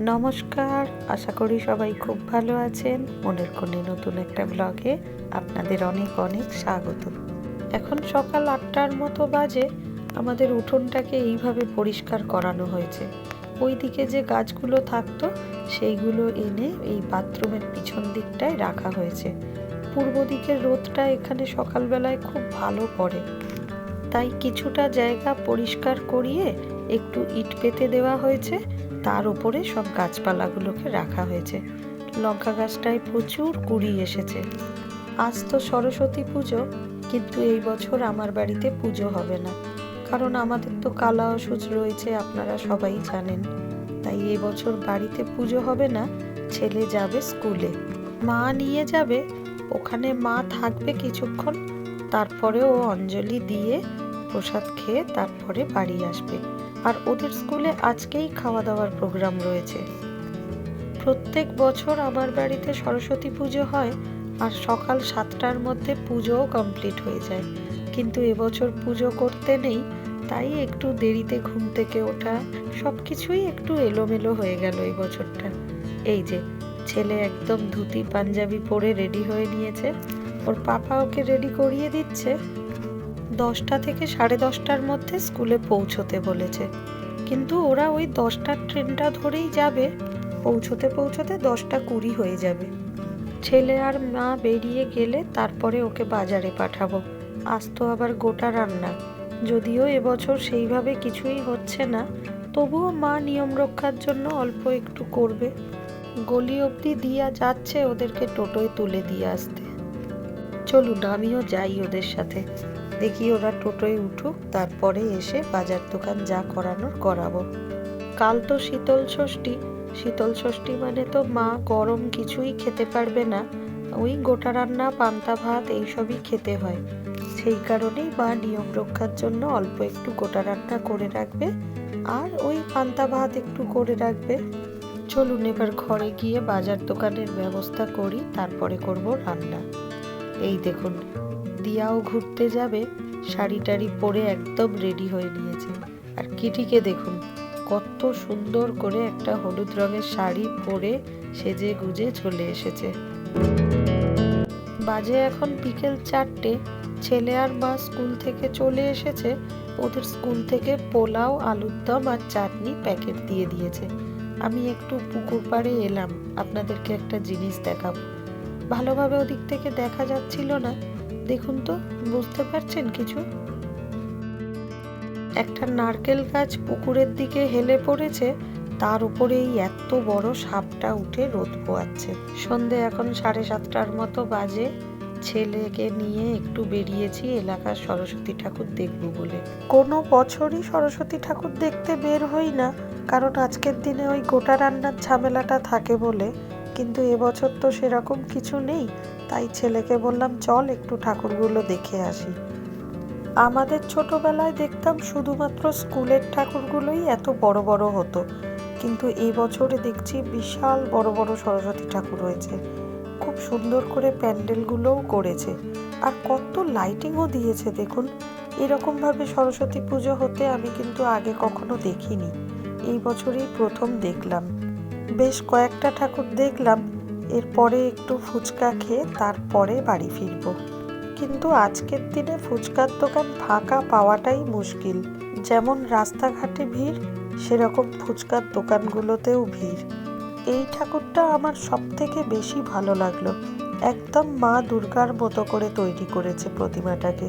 নমস্কার, আশা করি সবাই খুব ভালো আছেন। মনের কোণে নতুন একটা ব্লগে আপনাদের অনেক অনেক স্বাগত। এখন সকাল আটটার মতো বাজে, আমাদের উঠোনটাকে এইভাবে পরিষ্কার করানো হয়েছে। ওইদিকে যে গাছগুলো থাকতো, সেইগুলো এনে এই বাথরুমের পিছন দিকটায় রাখা হয়েছে। পূর্ব দিকের রোদটা এখানে সকালবেলায় খুব ভালো পড়ে। তাই কিছুটা জায়গা পরিষ্কার করিয়ে একটু ইট পেতে দেওয়া হয়েছে। তার উপরে সব গাছপালাগুলোকে রাখা হয়েছে। লঙ্কা গাছটায় প্রচুর কুড়ি এসেছে। আজ তো সরস্বতী পুজো, কিন্তু এই বছর আমার বাড়িতে পুজো হবে না। কারণ আমাদের তো কালা অসুচ রয়েছে, আপনারা সবাই জানেন। তাই এই বছর বাড়িতে পুজো হবে না, ছেলে যাবে স্কুলে। মা নিয়ে যাবে, ওখানে মা থাকবে কিছুক্ষণ, তারপরে ও অঞ্জলি দিয়ে প্রসাদ খেয়ে তারপরে বাড়ি আসবে। আর ওদের স্কুলে আজকেই খাওয়া দাওয়ার প্রোগ্রাম রয়েছে। প্রত্যেক বছর আমার বাড়িতে সরস্বতী পুজো হয় আর সকাল সাতটার মধ্যে পুজোও কমপ্লিট হয়ে যায়। কিন্তু এবছর পুজো করতে নেই, তাই একটু দেরিতে ঘুম থেকে ওঠা সব কিছুই একটু এলোমেলো হয়ে গেল এই বছরটা। এই যে, ছেলে একদম ধুতি পাঞ্জাবি পরে রেডি হয়ে নিয়েছে, ওর পাপা ওকে রেডি করিয়ে দিচ্ছে দশটা থেকে সাড়ে দশটার মধ্যে স্কুলে পৌঁছতে বলেছে। কিন্তু ওরা ওই দশটার ট্রেনটা ধরেই যাবে। পৌঁছতে পৌঁছতে দশটা কুড়ি হয়ে যাবে। ছেলে আর মা বেরিয়ে গেলে তারপরে ওকে বাজারে পাঠাবো। আজ তো আবার গোটা রান্না। যদিও এবছর সেইভাবে কিছুই হচ্ছে না, তবুও মা নিয়ম রক্ষার জন্য অল্প একটু করবে। গলি অবধি দিয়া যাচ্ছে ওদেরকে টোটোয় তুলে দিয়ে আসতে। চলুন, আমিও যাই ওদের সাথে। দেখি ওরা টোটোয় উঠুক, তারপরে এসে বাজার দোকান যা করানোর করাবো। কাল তো শীতল ষষ্ঠী। শীতল ষষ্ঠী মানে তো মা গরম কিছুই খেতে পারবে না। ওই গোটা রান্না, পান্তা ভাত এইসবই খেতে হয়। সেই কারণেই মা নিয়ম রক্ষার জন্য অল্প একটু গোটা রান্না করে রাখবে আর ওই পান্তা ভাত একটু করে রাখবে। চলুন এবার ঘরে গিয়ে বাজার দোকানের ব্যবস্থা করি, তারপরে করব রান্না। এই দেখুন দিয়াও ঘুরতে যাবে শাড়ি টাড়ি পরে একদম রেডি হয়ে নিয়েছে। আর কিটিকে দেখুন, কত সুন্দর করে একটা হলুদ রঙের শাড়ি পরে সেজে গুজে চলে এসেছে। বাজে এখন বিকেল চারটে, ছেলে আর মা স্কুল থেকে চলে এসেছে। ওদের স্কুল থেকে পোলাও, আলুর দম আর চাটনি প্যাকেট দিয়ে দিয়েছে। আমি একটু পুকুর পাড়ে এলাম, আপনাদেরকে একটা জিনিস দেখাবো। ভালোভাবে ওদিক থেকে দেখা যাচ্ছিল না। দেখুন তো, বুঝতে পারছেন কিছু? একটা নারকেল গাছ পুকুরের দিকে হেলে পড়েছে, তার উপরে এই এত বড় সাপটা উঠে রোদ পোয়াচ্ছে। সন্ধে এখন সাড়ে সাতটার মতো বাজে। ছেলেকে নিয়ে একটু বেরিয়েছি এলাকার সরস্বতী ঠাকুর দেখব বলে। কোনো বছরই সরস্বতী ঠাকুর দেখতে বের হই না, কারণ আজকের দিনে ওই গোটা রান্নার ঝামেলাটা থাকে বলে কিন্তু এবছর তো সেরকম কিছু নেই। তাই ছেলেকে বললাম, চল একটু ঠাকুরগুলো দেখে আসি। আমাদের ছোটবেলায় দেখতাম শুধুমাত্র স্কুলের ঠাকুরগুলোই এত বড় বড় হতো। কিন্তু এই বছরে দেখছি বিশাল বড় বড় সরস্বতী ঠাকুর হয়েছে। খুব সুন্দর করে প্যান্ডেলগুলোও করেছে। আর কত লাইটিংও দিয়েছে, দেখুন। এরকমভাবে সরস্বতী পুজো হতে আমি কিন্তু আগে কখনো দেখিনি। এই বছরই প্রথম দেখলাম। বেশ কয়েকটা ঠাকুর দেখলাম, এরপরে একটু ফুচকা খেয়ে তারপরে বাড়ি ফিরবো। কিন্তু আজকের দিনে ফুচকার দোকান ফাঁকা পাওয়াটাই মুশকিল। যেমন রাস্তাঘাটে ভিড়, সেরকম ফুচকার দোকানগুলোতেও ভিড়। এই ঠাকুরটা আমার সব থেকে বেশি ভালো লাগল। একদম মা দুর্গার মতো করে তৈরি করেছে প্রতিমাটাকে।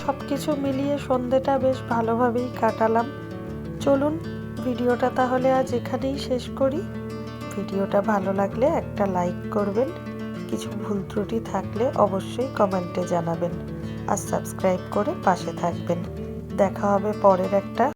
সব কিছু মিলিয়ে সন্ধেটা বেশ ভালোভাবেই কাটালাম। চলুন ভিডিওটা তাহলে আজ এখানেই শেষ করি। ভিডিওটা ভালো লাগলে একটা লাইক করবেন। কিছু ভুল ত্রুটি থাকলে অবশ্যই কমেন্টে জানাবেন। আর সাবস্ক্রাইব করে পাশে থাকবেন। দেখা হবে পরের একটা